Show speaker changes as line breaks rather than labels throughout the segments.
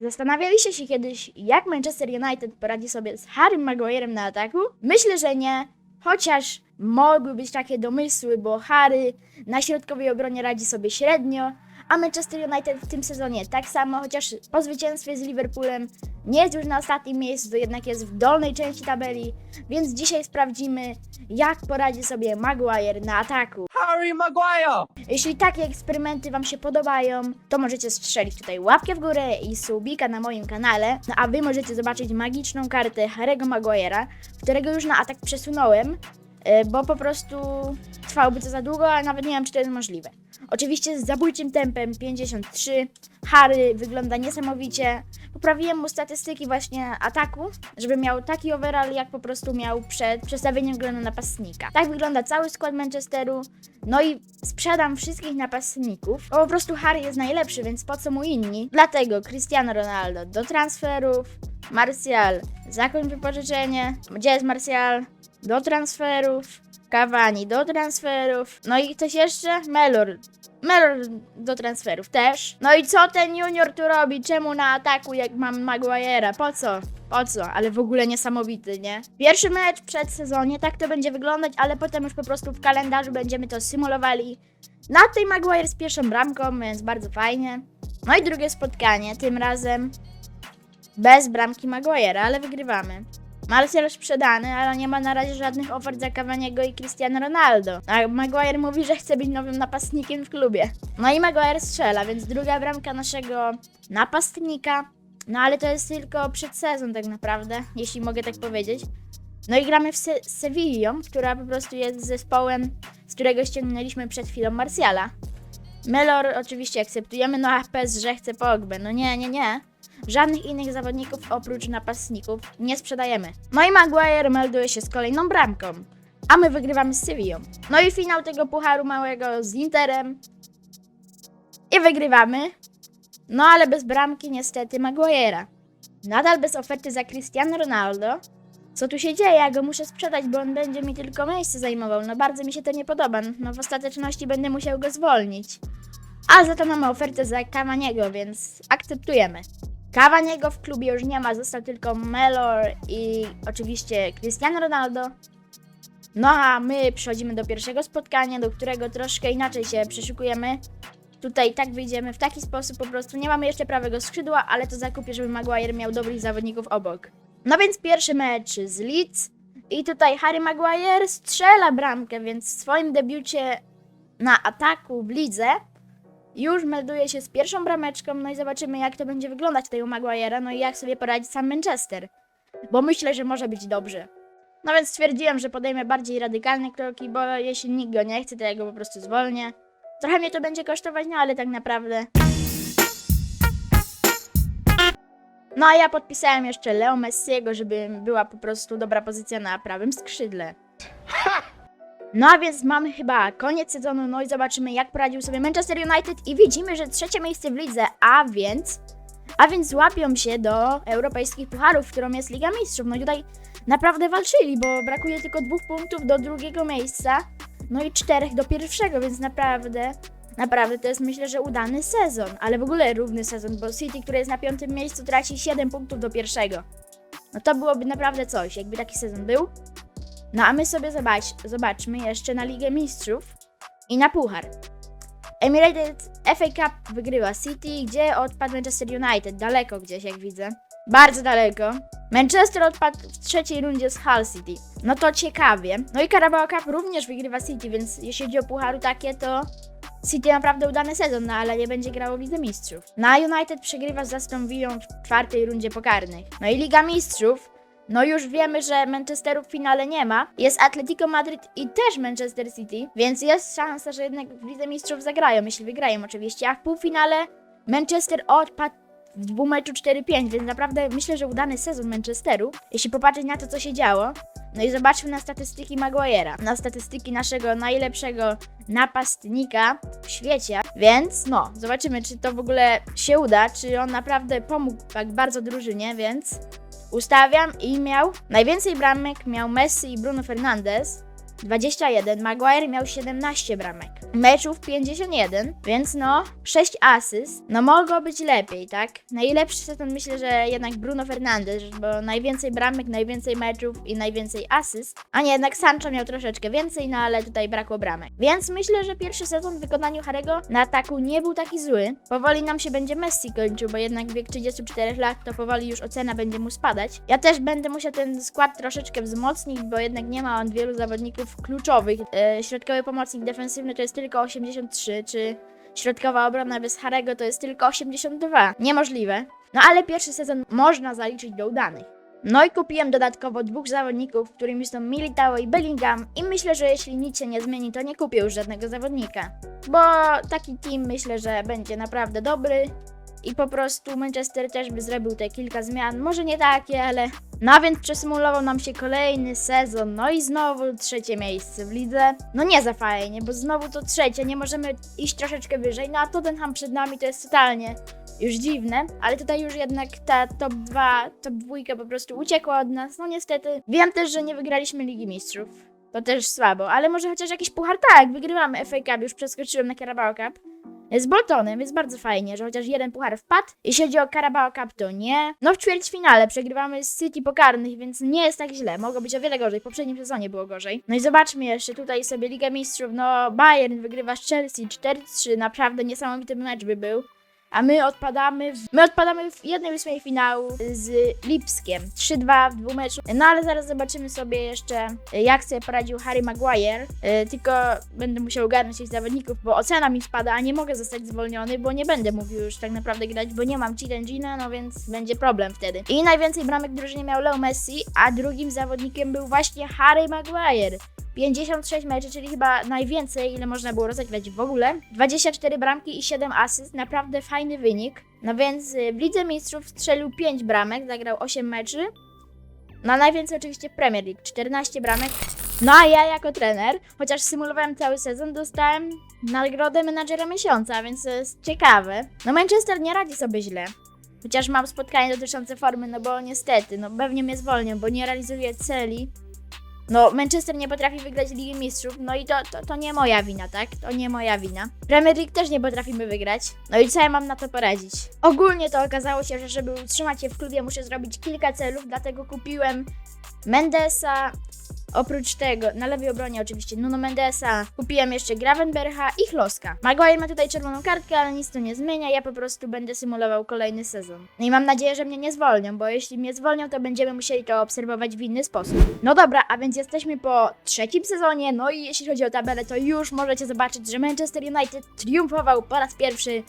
Zastanawialiście się kiedyś, jak Manchester United poradzi sobie z Harrym Maguirem na ataku? Myślę, że nie, chociaż mogły być takie domysły, bo Harry na środkowej obronie radzi sobie średnio, a Manchester United w tym sezonie tak samo, chociaż po zwycięstwie z Liverpoolem nie jest już na ostatnim miejscu, to jednak jest w dolnej części tabeli, więc dzisiaj sprawdzimy, jak poradzi sobie Maguire na ataku.
Harry Maguire!
Jeśli takie eksperymenty Wam się podobają, to możecie strzelić tutaj łapkę w górę i subika na moim kanale, no a Wy możecie zobaczyć magiczną kartę Harry'ego Maguire'a, którego już na atak przesunąłem, e, bo po prostu trwałoby to za długo, a nawet nie wiem, czy to jest możliwe. Oczywiście z zabójczym tempem 53, Harry wygląda niesamowicie. Poprawiłem mu statystyki właśnie ataku, żeby miał taki overall, jak po prostu miał przed przestawieniem go na napastnika. Tak wygląda cały skład Manchesteru. No i sprzedam wszystkich napastników, bo po prostu Harry jest najlepszy, więc po co mu inni? Dlatego Cristiano Ronaldo do transferów, Martial zakończ wypożyczenie, gdzie jest Martial? Do transferów, Cavani do transferów, no i ktoś jeszcze? Melor. Melor do transferów też. No i co ten junior tu robi? Czemu na ataku jak mam Maguire'a? Po co? Po co? Ale w ogóle niesamowity, nie? Pierwszy mecz przed sezonie, tak to będzie wyglądać, ale potem już po prostu w kalendarzu będziemy to symulowali. Na tej Maguire z pierwszą bramką, więc bardzo fajnie. No i drugie spotkanie, tym razem bez bramki Maguire'a, ale wygrywamy. Marcel sprzedany, ale nie ma na razie żadnych ofert za Cavaniego i Cristiano Ronaldo. A Maguire mówi, że chce być nowym napastnikiem w klubie. No i Maguire strzela, więc druga bramka naszego napastnika. No ale to jest tylko przedsezon tak naprawdę, jeśli mogę tak powiedzieć. No i gramy w Se- z Sewillą, która po prostu jest zespołem, z którego ściągnęliśmy przed chwilą Marciala. Melor oczywiście akceptujemy, no a PSG chce Pogbę. No nie, nie, nie. Żadnych innych zawodników oprócz napastników nie sprzedajemy. No i Maguire melduje się z kolejną bramką, a my wygrywamy z Sevillą. No i finał tego pucharu małego z Interem. I wygrywamy. No ale bez bramki niestety Maguire'a. Nadal bez oferty za Cristiano Ronaldo. Co tu się dzieje? Ja go muszę sprzedać, bo on będzie mi tylko miejsce zajmował. No bardzo mi się to nie podoba. No w ostateczności będę musiał go zwolnić. A za to mamy ofertę za Cavaniego, więc akceptujemy. Cavaniego w klubie już nie ma, został tylko Melor i oczywiście Cristiano Ronaldo. No a my przechodzimy do pierwszego spotkania, do którego troszkę inaczej się przeszukujemy. Tutaj tak wyjdziemy w taki sposób po prostu. Nie mamy jeszcze prawego skrzydła, ale to zakupię, żeby Maguire miał dobrych zawodników obok. No więc pierwszy mecz z Leeds. I tutaj Harry Maguire strzela bramkę, więc w swoim debiucie na ataku w lidze już melduje się z pierwszą brameczką, no i zobaczymy jak to będzie wyglądać tego Maguire'a, no i jak sobie poradzi sam Manchester. Bo myślę, że może być dobrze. No więc stwierdziłem, że podejmę bardziej radykalne kroki, bo jeśli nikt go nie chce, to ja go po prostu zwolnię. Trochę mnie to będzie kosztować, no ale tak naprawdę... No a ja podpisałem jeszcze Leo Messiego, żeby była po prostu dobra pozycja na prawym skrzydle. No a więc mamy chyba koniec sezonu, no i zobaczymy jak poradził sobie Manchester United i widzimy, że trzecie miejsce w lidze, a więc... A więc łapią się do europejskich pucharów, którą jest Liga Mistrzów. No i tutaj naprawdę walczyli, bo brakuje tylko dwóch punktów do drugiego miejsca, no i czterech do pierwszego, więc naprawdę... Naprawdę to jest myślę, że udany sezon, ale w ogóle równy sezon, bo City, które jest na piątym miejscu, traci 7 punktów do pierwszego. No to byłoby naprawdę coś, jakby taki sezon był. No a my sobie zobacz, zobaczmy jeszcze na Ligę Mistrzów i na Puchar. Emirates FA Cup wygrywa City, gdzie odpadł Manchester United, daleko gdzieś jak widzę. Bardzo daleko. Manchester odpadł w trzeciej rundzie z Hull City. No to ciekawie. No i Carabao Cup również wygrywa City, więc jeśli chodzi o pucharu takie, to City naprawdę udany sezon, no ale nie będzie grało w Lidze Mistrzów. Na United przegrywa z Aston Villą w czwartej rundzie pokarnych. No i Liga Mistrzów no już wiemy, że Manchesteru w finale nie ma. Jest Atletico Madryt i też Manchester City, więc jest szansa, że jednak w Lidze Mistrzów zagrają, jeśli wygrają oczywiście. A w półfinale Manchester odpadł w dwumeczu 4-5, więc naprawdę myślę, że udany sezon Manchesteru, jeśli popatrzeć na to, co się działo. No i zobaczmy na statystyki Maguire'a, na statystyki naszego najlepszego napastnika w świecie. Więc no, zobaczymy, czy to w ogóle się uda, czy on naprawdę pomógł tak bardzo drużynie, więc ustawiam i miał najwięcej bramek miał Messi i Bruno Fernandes. 21, Maguire miał 17 bramek. Meczów 51, więc no 6 asyst. No mogło być lepiej, tak? Najlepszy sezon myślę, że jednak Bruno Fernandes, bo najwięcej bramek, najwięcej meczów i najwięcej asyst. A nie, jednak Sancho miał troszeczkę więcej, no ale tutaj brakło bramek. Więc myślę, że pierwszy sezon w wykonaniu Harego na ataku nie był taki zły. Powoli nam się będzie Messi kończył, bo jednak wiek 34 lat to powoli już ocena będzie mu spadać. Ja też będę musiał ten skład troszeczkę wzmocnić, bo jednak nie ma on wielu zawodników kluczowych. E, środkowy pomocnik defensywny to jest tylko 83, czy środkowa obrona bez Harego to jest tylko 82. Niemożliwe. No ale pierwszy sezon można zaliczyć do udanych. No i kupiłem dodatkowo dwóch zawodników, którymi są Militao i Bellingham i myślę, że jeśli nic się nie zmieni, to nie kupię już żadnego zawodnika. Bo taki team myślę, że będzie naprawdę dobry i po prostu Manchester też by zrobił te kilka zmian, może nie takie, ale... No więc przesymulował nam się kolejny sezon, no i znowu trzecie miejsce w lidze. No nie za fajnie, bo znowu to trzecie, nie możemy iść troszeczkę wyżej, no a Tottenham przed nami to jest totalnie już dziwne, ale tutaj już jednak ta top 2, top 2 po prostu uciekła od nas. No niestety. Wiem też, że nie wygraliśmy Ligi Mistrzów. To też słabo, ale może chociaż jakiś puchar tak, wygrywamy FA Cup, już przeskoczyłem na Carabao Cup. Z Boltonem jest bardzo fajnie, że chociaż jeden puchar wpadł. Jeśli chodzi o Carabao Cup, to nie. No w ćwierćfinale przegrywamy z City pokarnych, więc nie jest tak źle. Mogło być o wiele gorzej. W poprzednim sezonie było gorzej. No i zobaczmy jeszcze tutaj sobie Liga Mistrzów. No Bayern wygrywa z Chelsea 4-3. Naprawdę niesamowity mecz by był. A my odpadamy, w, my odpadamy w jednej ósmej finału z Lipskiem. 3-2 w dwóch meczu. No ale zaraz zobaczymy sobie jeszcze, jak sobie poradził Harry Maguire. E, tylko będę musiał ogarnąć tych zawodników, bo ocena mi spada, a nie mogę zostać zwolniony, bo nie będę mówił już tak naprawdę grać, bo nie mam cheat no więc będzie problem wtedy. I najwięcej bramek drużynie miał Leo Messi, a drugim zawodnikiem był właśnie Harry Maguire. 56 meczy, czyli chyba najwięcej, ile można było rozegrać w ogóle. 24 bramki i 7 asyst, naprawdę fajny wynik. No więc y, w Lidze Mistrzów strzelił 5 bramek, zagrał 8 meczy. No najwięcej oczywiście Premier League, 14 bramek. No a ja jako trener, chociaż symulowałem cały sezon, dostałem nagrodę menadżera miesiąca, więc to jest ciekawe. No Manchester nie radzi sobie źle. Chociaż mam spotkanie dotyczące formy, no bo niestety, no pewnie mnie zwolnią, bo nie realizuję celi. No, Manchester nie potrafi wygrać Ligi Mistrzów, no i to, to, to nie moja wina, tak? To nie moja wina. Premier League też nie potrafimy wygrać. No i co ja mam na to poradzić? Ogólnie to okazało się, że żeby utrzymać się w klubie muszę zrobić kilka celów, dlatego kupiłem Mendesa, Oprócz tego, na lewej obronie oczywiście Nuno Mendesa, kupiłem jeszcze Gravenbercha i Chloska. Maguire ma tutaj czerwoną kartkę, ale nic to nie zmienia, ja po prostu będę symulował kolejny sezon. No i mam nadzieję, że mnie nie zwolnią, bo jeśli mnie zwolnią, to będziemy musieli to obserwować w inny sposób. No dobra, a więc jesteśmy po trzecim sezonie, no i jeśli chodzi o tabelę, to już możecie zobaczyć, że Manchester United triumfował po raz pierwszy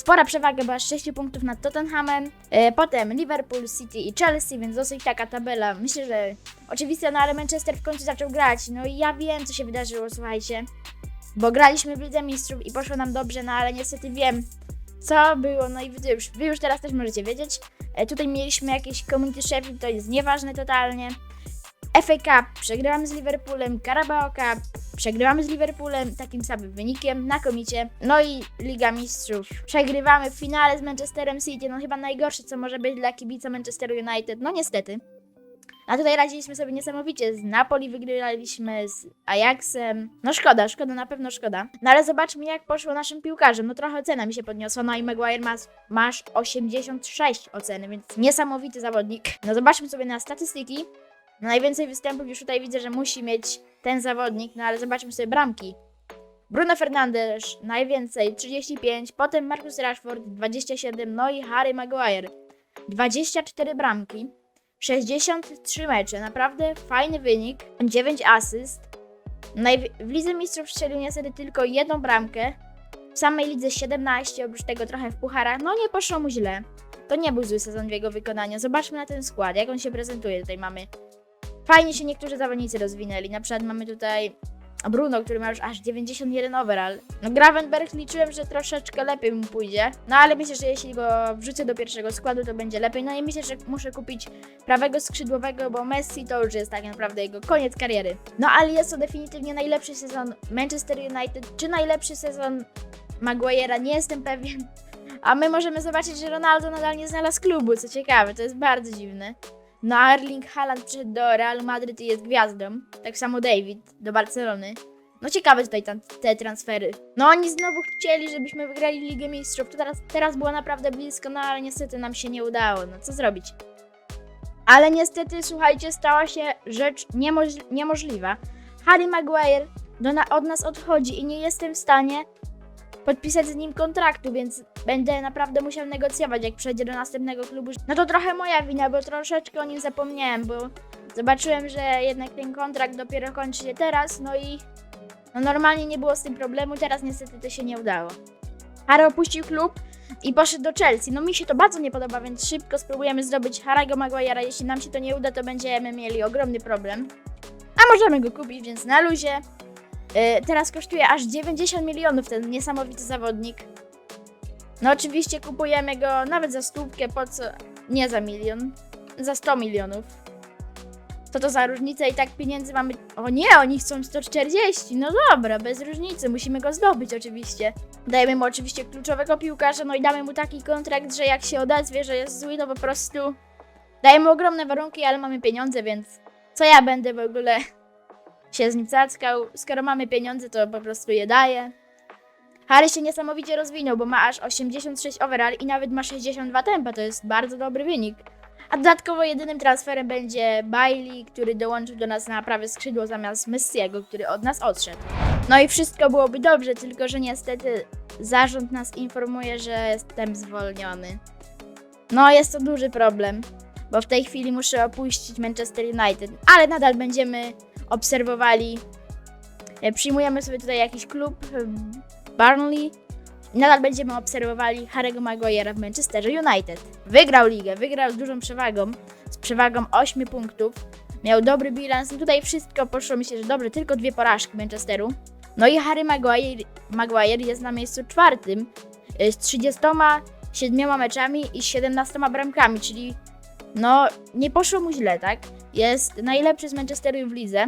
Spora przewaga była 6 punktów nad Tottenhamem, e, potem Liverpool, City i Chelsea, więc dosyć taka tabela. Myślę, że oczywiste, no ale Manchester w końcu zaczął grać. No i ja wiem, co się wydarzyło, słuchajcie. Bo graliśmy w Lidze Mistrzów i poszło nam dobrze, no ale niestety wiem, co było. No i wy już, wy już teraz też możecie wiedzieć. E, tutaj mieliśmy jakieś Community Sheffield, to jest nieważne totalnie. FA Cup przegrywamy z Liverpoolem, Carabao Cup przegrywamy z Liverpoolem takim samym wynikiem, znakomicie. No i Liga Mistrzów. Przegrywamy w finale z Manchesterem City, no chyba najgorsze co może być dla kibica Manchester United, no niestety. A tutaj radziliśmy sobie niesamowicie. Z Napoli wygraliśmy, z Ajaxem. No szkoda, szkoda, na pewno szkoda. No ale zobaczmy, jak poszło naszym piłkarzom. No trochę ocena mi się podniosła. No i Maguire masz, masz 86 oceny, więc niesamowity zawodnik. No zobaczmy sobie na statystyki. Najwięcej występów już tutaj widzę, że musi mieć ten zawodnik, no ale zobaczmy sobie bramki. Bruno Fernandes najwięcej 35, potem Marcus Rashford 27, no i Harry Maguire 24 bramki, 63 mecze, naprawdę fajny wynik, 9 asyst. W Lidze Mistrzów strzelił niestety tylko jedną bramkę, w samej lidze 17, oprócz tego trochę w pucharach, no nie poszło mu źle. To nie był zły sezon w jego wykonaniu. Zobaczmy na ten skład, jak on się prezentuje. Tutaj mamy fajnie się niektórzy zawodnicy rozwinęli. Na przykład mamy tutaj Bruno, który ma już aż 91 overall. No Gravenberg liczyłem, że troszeczkę lepiej mu pójdzie. No ale myślę, że jeśli go wrzucę do pierwszego składu, to będzie lepiej. No i myślę, że muszę kupić prawego skrzydłowego, bo Messi to już jest tak naprawdę jego koniec kariery. No ale jest to definitywnie najlepszy sezon Manchester United, czy najlepszy sezon Maguire'a, nie jestem pewien. A my możemy zobaczyć, że Ronaldo nadal nie znalazł klubu, co ciekawe, to jest bardzo dziwne. No a Erling Haaland przyszedł do Realu Madryt i jest gwiazdą. Tak samo David do Barcelony. No ciekawe tutaj tam te transfery. No oni znowu chcieli, żebyśmy wygrali Ligę Mistrzów. To teraz, teraz było naprawdę blisko, no ale niestety nam się nie udało. No co zrobić? Ale niestety, słuchajcie, stała się rzecz niemoż- niemożliwa. Harry Maguire do na- od nas odchodzi i nie jestem w stanie podpisać z nim kontraktu, więc będę naprawdę musiał negocjować, jak przejdzie do następnego klubu. No to trochę moja wina, bo troszeczkę o nim zapomniałem, bo zobaczyłem, że jednak ten kontrakt dopiero kończy się teraz, no i no normalnie nie było z tym problemu, teraz niestety to się nie udało. Harry opuścił klub i poszedł do Chelsea. No mi się to bardzo nie podoba, więc szybko spróbujemy zdobyć Harry'ego Maguire'a. Jeśli nam się to nie uda, to będziemy mieli ogromny problem. A możemy go kupić, więc na luzie. Yy, teraz kosztuje aż 90 milionów ten niesamowity zawodnik. No oczywiście kupujemy go nawet za stówkę, po co? Nie za milion, za 100 milionów. Co to za różnica i tak pieniędzy mamy... O nie, oni chcą 140, no dobra, bez różnicy, musimy go zdobyć oczywiście. Dajemy mu oczywiście kluczowego piłkarza, no i damy mu taki kontrakt, że jak się odezwie, że jest zły, to po prostu... Dajemy ogromne warunki, ale mamy pieniądze, więc co ja będę w ogóle się z nim cackał? Skoro mamy pieniądze, to po prostu je daję. Harry się niesamowicie rozwinął, bo ma aż 86 overall i nawet ma 62 tempa, to jest bardzo dobry wynik. A dodatkowo jedynym transferem będzie Bailey, który dołączył do nas na prawe skrzydło zamiast Messiego, który od nas odszedł. No i wszystko byłoby dobrze, tylko że niestety zarząd nas informuje, że jestem zwolniony. No jest to duży problem, bo w tej chwili muszę opuścić Manchester United, ale nadal będziemy obserwowali. e, Przyjmujemy sobie tutaj jakiś klub, e, Burnley, nadal będziemy obserwowali Harry'ego Maguire'a w Manchesterze United. Wygrał ligę, wygrał z dużą przewagą, z przewagą 8 punktów. Miał dobry bilans tutaj wszystko poszło, myślę, że dobrze, tylko dwie porażki Manchesteru. No i Harry Maguire, Maguire jest na miejscu czwartym y, z 37 meczami i 17 bramkami, czyli no nie poszło mu źle, tak? Jest najlepszy z Manchesteru w lidze.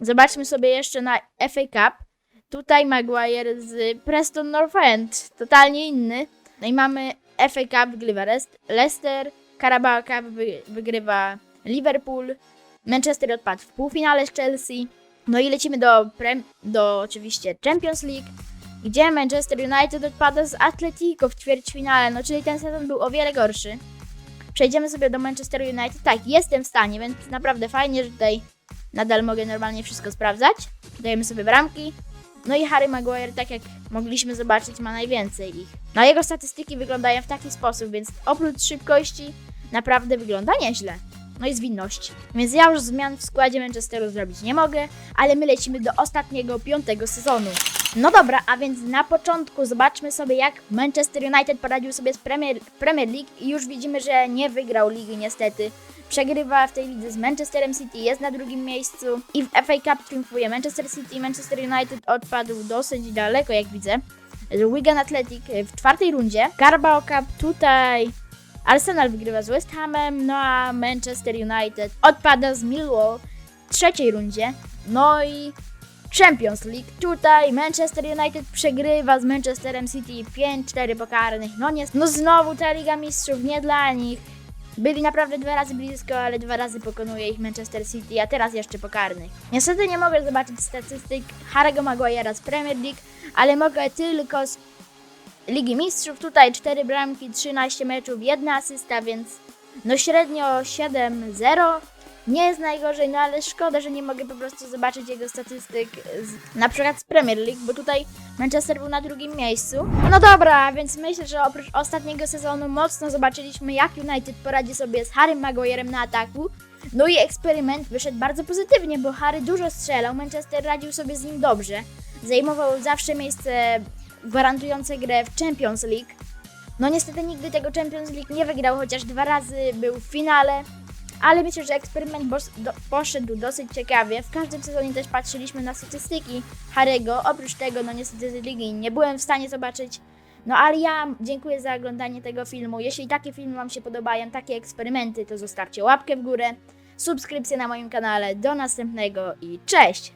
Zobaczmy sobie jeszcze na FA Cup. Tutaj Maguire z Preston North End, totalnie inny. No i mamy FA Cup wygrywa Leicester, Carabao Cup wy- wygrywa Liverpool, Manchester odpadł w półfinale z Chelsea. No i lecimy do, do oczywiście Champions League, gdzie Manchester United odpada z Atletico w ćwierćfinale, no czyli ten sezon był o wiele gorszy. Przejdziemy sobie do Manchester United. Tak, jestem w stanie, więc naprawdę fajnie, że tutaj nadal mogę normalnie wszystko sprawdzać. Dajemy sobie bramki. No i Harry Maguire, tak jak mogliśmy zobaczyć, ma najwięcej ich. No jego statystyki wyglądają w taki sposób, więc oprócz szybkości naprawdę wygląda nieźle. No i zwinności. Więc ja już zmian w składzie Manchesteru zrobić nie mogę, ale my lecimy do ostatniego, piątego sezonu. No dobra, a więc na początku zobaczmy sobie jak Manchester United poradził sobie z Premier, Premier League i już widzimy, że nie wygrał ligi niestety. Przegrywa w tej lidze z Manchesterem City, jest na drugim miejscu i w FA Cup triumfuje Manchester City. Manchester United odpadł dosyć daleko, jak widzę. Wigan Athletic w czwartej rundzie. Carabao Cup tutaj Arsenal wygrywa z West Hamem, no a Manchester United odpada z Millwall w trzeciej rundzie. No i Champions League. Tutaj Manchester United przegrywa z Manchesterem City 5-4 pokarnych. No nie, no znowu ta Liga Mistrzów nie dla nich. Byli naprawdę dwa razy blisko, ale dwa razy pokonuje ich Manchester City, a teraz jeszcze pokarnych. Niestety nie mogę zobaczyć statystyk Harry'ego Maguire'a z Premier League, ale mogę tylko z Ligi Mistrzów. Tutaj 4 bramki, 13 meczów, jedna asysta, więc no średnio 7-0. Nie jest najgorzej, no ale szkoda, że nie mogę po prostu zobaczyć jego statystyk z, na przykład z Premier League, bo tutaj Manchester był na drugim miejscu. No dobra, więc myślę, że oprócz ostatniego sezonu mocno zobaczyliśmy jak United poradzi sobie z Harrym Maguirem na ataku. No i eksperyment wyszedł bardzo pozytywnie, bo Harry dużo strzelał, Manchester radził sobie z nim dobrze. Zajmował zawsze miejsce gwarantujące grę w Champions League. No niestety nigdy tego Champions League nie wygrał, chociaż dwa razy był w finale. Ale myślę, że eksperyment do, poszedł dosyć ciekawie. W każdym sezonie też patrzyliśmy na statystyki Harego. Oprócz tego, no niestety z ligi nie byłem w stanie zobaczyć. No ale ja dziękuję za oglądanie tego filmu. Jeśli takie filmy Wam się podobają, takie eksperymenty, to zostawcie łapkę w górę, subskrypcję na moim kanale. Do następnego i cześć!